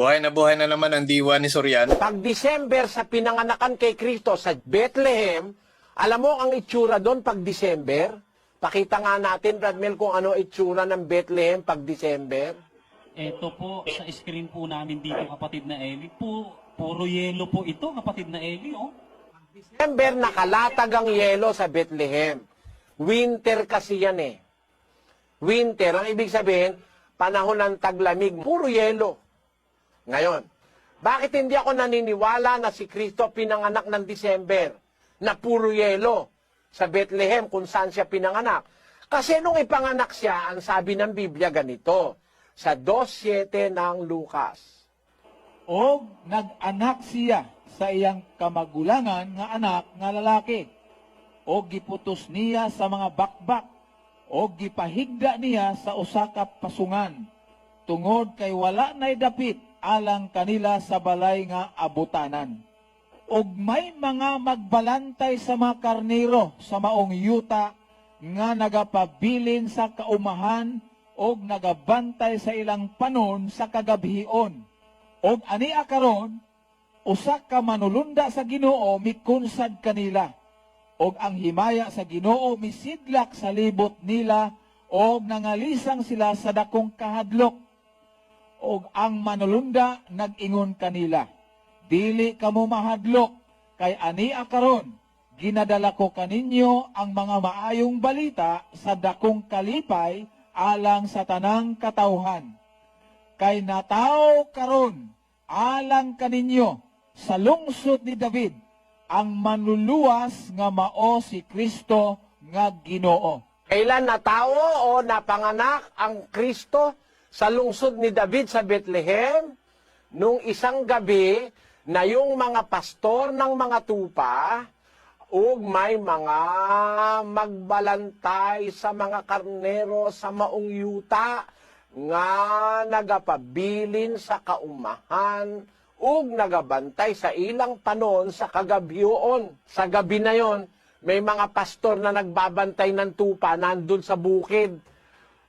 Buhay na buhay na naman ang diwa ni Soriano. Pag December sa pinanganakan kay Kristo sa Bethlehem, alam mo ang itsura doon pag December? Pakita nga natin, Brad Mel, kung ano itsura ng Bethlehem pag December. Ito po, sa screen po namin dito, kapatid na Eli. Po, puro yelo po ito, kapatid na Eli, oh. December, nakalatag ang yelo sa Bethlehem. Winter kasi yan eh. Winter, ang ibig sabihin, panahon ng taglamig, puro yelo. Ngayon, bakit hindi ako naniniwala na si Kristo pinanganak ng December na puro yelo sa Bethlehem kung saan siya pinanganak? Kasi nung ipanganak siya, ang sabi ng Biblia ganito, sa 2.7 ng Lucas. o nag-anak siya sa iyang kamagulangan nga anak nga lalaki o giputos niya sa mga bakbak o gipahigda niya sa usa ka pasungan tungod kay wala nay dapit alang kanila sa balay nga abutanan og may mga magbalantay sa mga karnero sa maong yuta nga nagapabilin sa kaumahan og nagabantay sa ilang panon sa kagabhion Og ani akaron usa ka manulunda sa Ginoo mikunsad kanila. Og ang himaya sa Ginoo misidlak sa libot nila og nangalisang sila sa dakong kahadlok. Og ang manulunda nag-ingon kanila, dili kamo mahadlok kay ani akaron ginadala ko kaninyo ang mga maayong balita sa dakong kalipay alang sa tanang katawhan kay nataw karon alang kaninyo sa lungsod ni David ang manluluwas nga mao si Kristo nga Ginoo. Kailan natao o napanganak ang Kristo sa lungsod ni David sa Bethlehem? Nung isang gabi na yung mga pastor ng mga tupa ug may mga magbalantay sa mga karnero sa maong yuta nga nagapabilin sa kaumahan ug nagabantay sa ilang panon sa kagabhion. Sa gabi na yon, may mga pastor na nagbabantay ng tupa nandun sa bukid.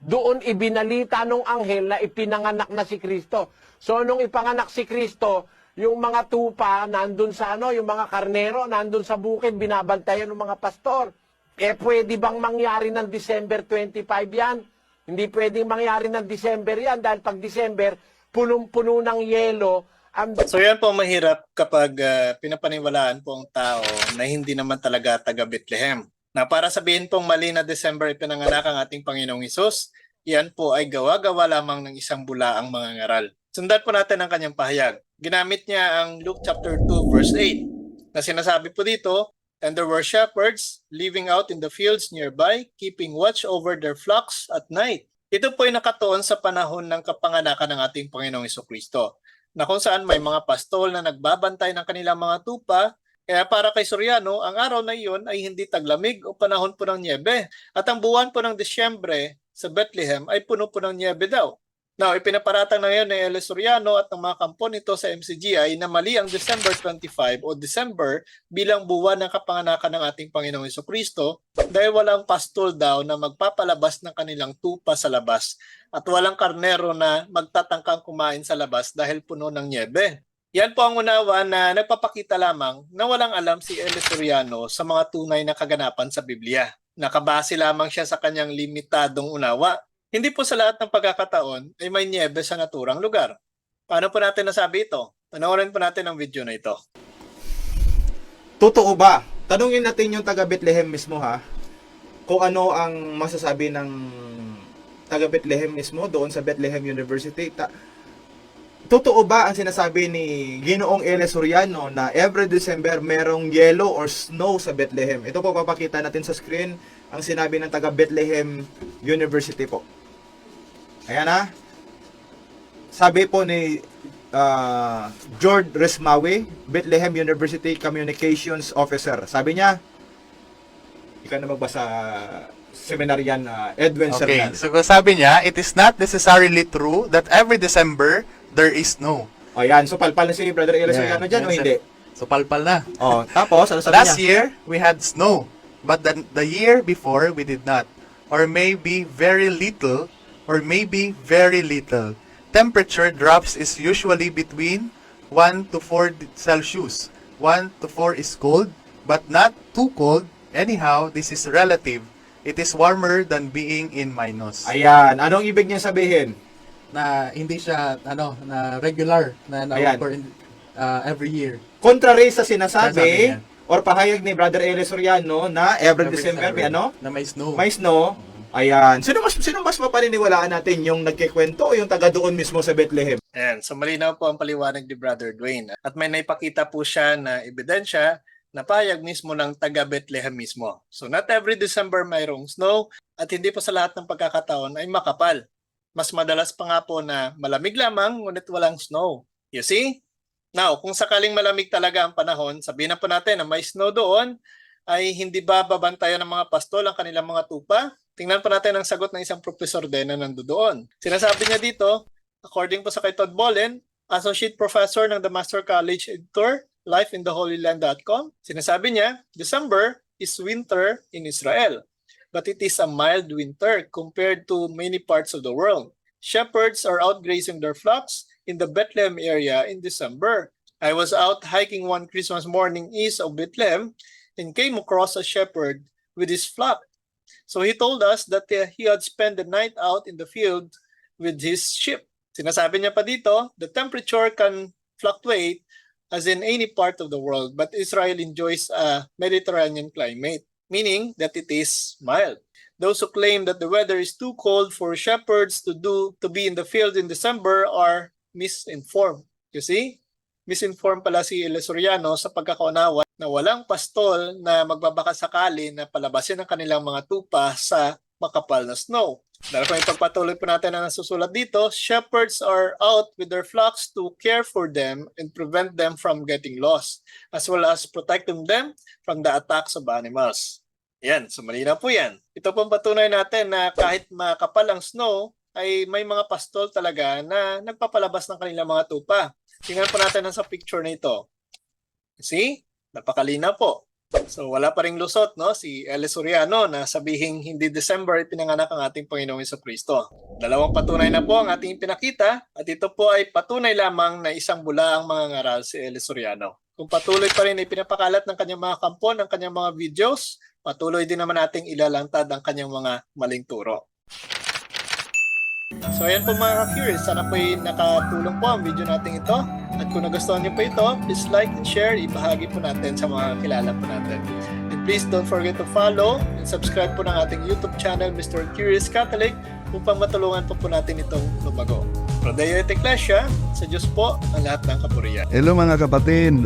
Doon ibinalita nung anghel na ipinanganak na si Kristo. So nung ipanganak si Kristo, yung mga tupa nandun sa ano, yung mga karnero nandun sa bukid, binabantayan ng mga pastor. Eh pwede bang mangyari ng December 25 yan? Hindi pwedeng mangyari ng December yan dahil pag December, punong-puno ng yelo ang So yan po mahirap kapag ah, pinapaniwalaan po ang tao na hindi naman talaga taga Bethlehem. Na para sabihin pong mali na December ipinanganak ang ating Panginoong Isus, yan po ay gawa-gawa lamang ng isang bulaang mga ngaral. Sundan po natin ang kanyang pahayag. Ginamit niya ang Luke chapter 2 verse 8 na sinasabi po dito, And there were shepherds living out in the fields nearby, keeping watch over their flocks at night. Ito po ay nakatuon sa panahon ng kapanganakan ng ating Panginoong Kristo na kung saan may mga pastol na nagbabantay ng kanilang mga tupa. Kaya para kay Soriano, ang araw na iyon ay hindi taglamig o panahon po ng niebe. At ang buwan po ng Disyembre sa Bethlehem ay puno po ng niebe daw. Now, ipinaparatang na ngayon ni Ele Soriano at ng mga kampo nito sa MCGI na mali ang December 25 o December bilang buwan ng kapanganakan ng ating Panginoong Iso Kristo dahil walang pastol daw na magpapalabas ng kanilang tupa sa labas at walang karnero na magtatangkang kumain sa labas dahil puno ng niebe. Yan po ang unawa na nagpapakita lamang na walang alam si Ele Soriano sa mga tunay na kaganapan sa Biblia. Nakabase lamang siya sa kanyang limitadong unawa. Hindi po sa lahat ng pagkakataon ay may niebe sa naturang lugar. Paano po natin nasabi ito? Panoorin po natin ang video na ito. Totoo ba? Tanungin natin yung taga Bethlehem mismo ha. Kung ano ang masasabi ng taga Bethlehem mismo doon sa Bethlehem University. Ta- Totoo ba ang sinasabi ni Ginoong Ele Soriano na every December merong yellow or snow sa Bethlehem? Ito po papakita natin sa screen ang sinabi ng taga Bethlehem University po. Ayan ha. Sabi po ni uh, George Resmawi, Bethlehem University Communications Officer. Sabi niya, ikaw na magbasa seminaryan uh, Edwin Okay, Sernan. so sabi niya, it is not necessarily true that every December there is snow. O yan, so palpal na si Brother Elias Yeah, Soriano dyan o hindi? So palpal na. O, tapos, ano sabi Last niya? year, we had snow. But the, the year before, we did not. Or maybe very little, or maybe very little. temperature drops is usually between 1 to 4 d- Celsius. 1 to 4 is cold, but not too cold. Anyhow, this is relative. It is warmer than being in minus. Ayan, anong ibig niya sabihin? Na hindi siya ano na regular na na-occur in, uh, every year. Contrary sa Sinasabi or pahayag ni Brother Eli Soriano na every, Every December may ano? na may snow. May snow. Ayan. Sino mas sino mas mapaniniwalaan natin yung nagkikwento o yung taga doon mismo sa Bethlehem? Ayan, so malinaw po ang paliwanag ni Brother Dwayne. At may naipakita po siya na ebidensya na payag mismo ng taga Bethlehem mismo. So not every December mayroong snow at hindi po sa lahat ng pagkakataon ay makapal. Mas madalas pa nga po na malamig lamang ngunit walang snow. You see? Now, kung sakaling malamig talaga ang panahon, sabihin na po natin na may snow doon, ay hindi ba babantayan ng mga pastol ang kanilang mga tupa? Tingnan po natin ang sagot ng isang profesor din na nandoon. Sinasabi niya dito, according po sa kay Todd Bolin, Associate Professor ng The Master College Editor, lifeintheholyland.com, sinasabi niya, December is winter in Israel, but it is a mild winter compared to many parts of the world. Shepherds are out grazing their flocks in the Bethlehem area in December. I was out hiking one Christmas morning east of Bethlehem and came across a shepherd with his flock. So he told us that uh, he had spent the night out in the field with his sheep. Sinasabi niya pa dito, the temperature can fluctuate as in any part of the world, but Israel enjoys a Mediterranean climate, meaning that it is mild. Those who claim that the weather is too cold for shepherds to do to be in the field in December are misinformed. You see? Misinformed pala si Elesoriano sa pagkakaunawa na walang pastol na magbabaka sakali na palabasin ang kanilang mga tupa sa makapal na snow. Dahil kung ipagpatuloy po natin ang nasusulat dito, shepherds are out with their flocks to care for them and prevent them from getting lost, as well as protecting them from the attacks of animals. Yan, so malinaw po yan. Ito pong patunay natin na kahit makapal ang snow, ay may mga pastol talaga na nagpapalabas ng kanilang mga tupa. Tingnan po natin sa picture na ito. See? Napakalinaw po. So wala pa ring lusot no si Ele Soriano na sabihing hindi December ipinanganak ang ating Panginoong Hesus Kristo. Dalawang patunay na po ang ating pinakita at ito po ay patunay lamang na isang bula ang mga ngaral si Ele Soriano. Kung patuloy pa rin ay pinapakalat ng kanyang mga kampon, ng kanyang mga videos, patuloy din naman nating ilalantad ang kanyang mga maling turo. So ayan po mga ka-curious, sana po nakatulong po ang video natin ito. At kung nagustuhan niyo po ito, please like and share, ibahagi po natin sa mga kilala po natin. And please don't forget to follow and subscribe po ng ating YouTube channel, Mr. Curious Catholic, upang matulungan po po natin itong lumago. Rodeo et Ecclesia, sa Diyos po ang lahat ng kapuriyan. Hello mga kapatid,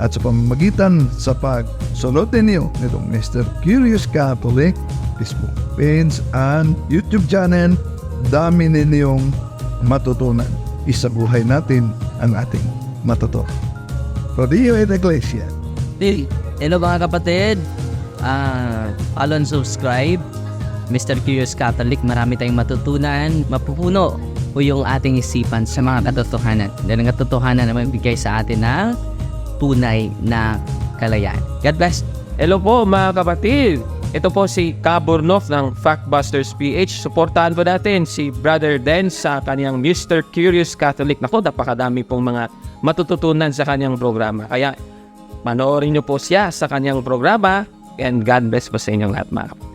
At sa pamamagitan sa pagsunod ninyo nitong Mr. Curious Catholic, Facebook page and YouTube channel, dami ninyong matutunan. Isabuhay natin ang ating matuto. Rodillo et Iglesia. Hey, Hello mga kapatid. Ah, follow and subscribe. Mr. Curious Catholic, marami tayong matutunan. Mapupuno po yung ating isipan sa mga katotohanan. Dahil ang katotohanan na magbigay sa atin ng tunay na kalayaan. God bless. Hello po mga kapatid. Ito po si Kabornov ng Factbusters PH. Suportahan po natin si Brother Den sa kanyang Mr. Curious Catholic. Nako, napakadami pong mga matututunan sa kanyang programa. Kaya panoorin niyo po siya sa kanyang programa and God bless po sa inyong lahat mga kapatid.